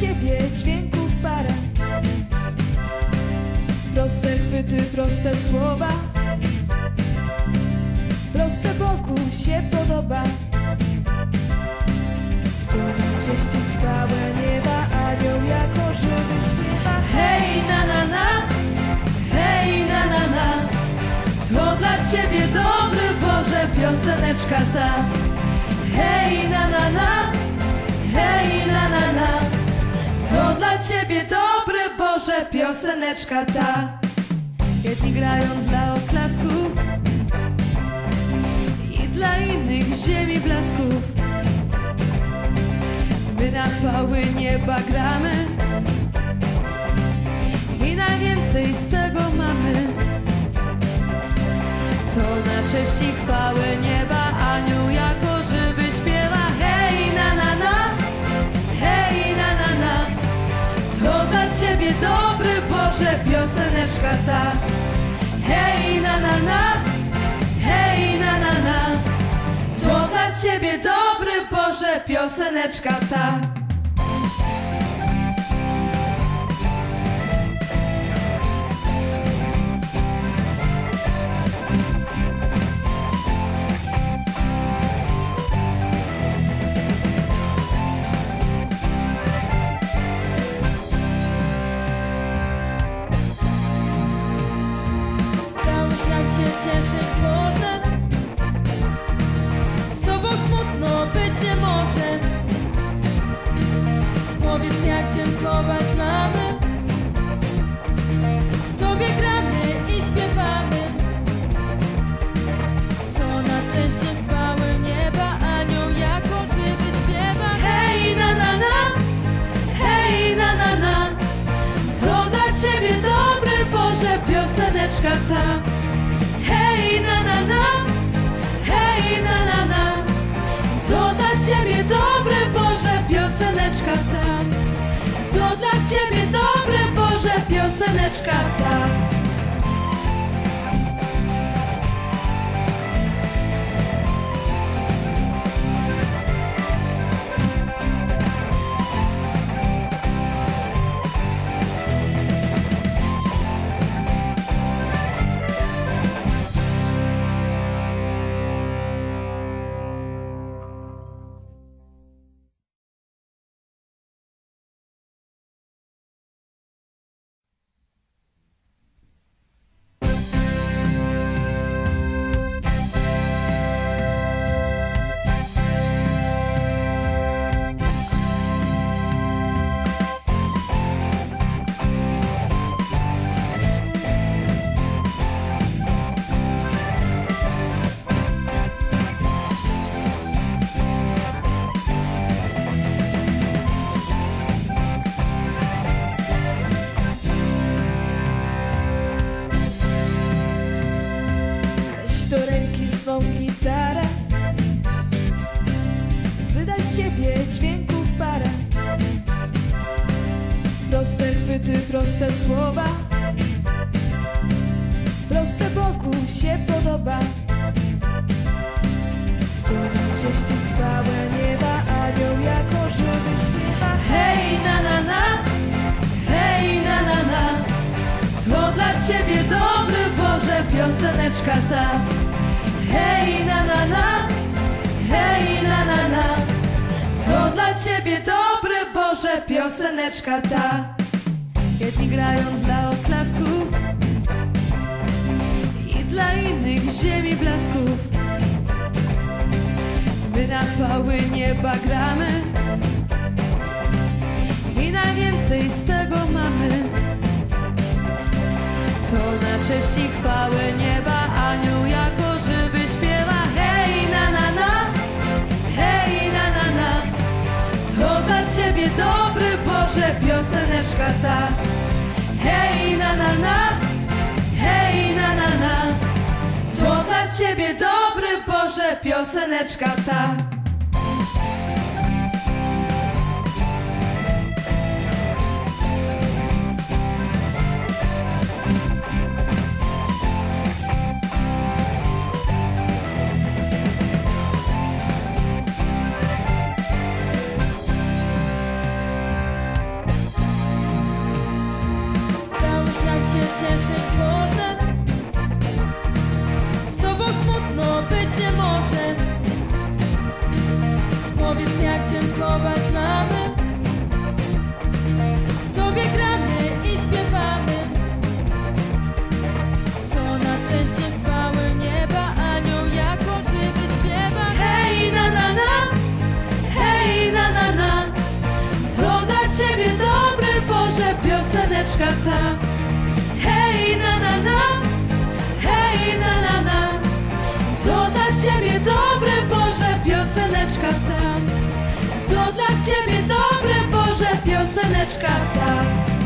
siebie dźwięków para Proste chwyty, proste słowa. Proste boku się podoba. W tym cieści nieba Anioł jako żywy śpiewa. Hej na na na. Hej na na na. To dla ciebie dobry Boże pioseneczka ta. Hej na na na. Hej na na na. To dla Ciebie dobry Boże pioseneczka ta. Jedni grają dla oklasku I dla innych ziemi blasków My na chwały nieba gramy I najwięcej z tego mamy. To na cześć i chwałę nieba pioseneczka ta. Hej na na na, hej na na na. To dla Ciebie dobry Boże pioseneczka ta Dziękować mamy. Tobie gramy i śpiewamy. To na i chwałę nieba Anioł jako żywy śpiewa. Hej na na na, hej na na na. To dla Ciebie dobry Boże pioseneczka ta Ciebie dobry Boże pioseneczka ta siebie dźwięków parę. Proste chwyty, proste słowa. Proste Bogu się podoba. Którym cześć i chwałę nieba Anioł jako żywy śpiewa. Hej na na na, hej na na na. To dla Ciebie dobry Boże pioseneczka ta. Hej na na na, hej na na na dla Ciebie dobry Boże pioseneczka ta. Jedni grają dla oklasku I dla innych ziemi blasków My na chwały nieba gramy I najwięcej z tego mamy. To na cześć i chwałę nieba Anioł pioseneczka ta. Hej na na na, hej na na na. To dla Ciebie dobry Boże pioseneczka ta Powiedz jak dziękować mamy. Tobie gramy i śpiewamy. To na cześć chwały nieba Anioł jako żywy śpiewa Hej na na na, hej na na na. To dla Ciebie dobry Boże pioseneczka ta ta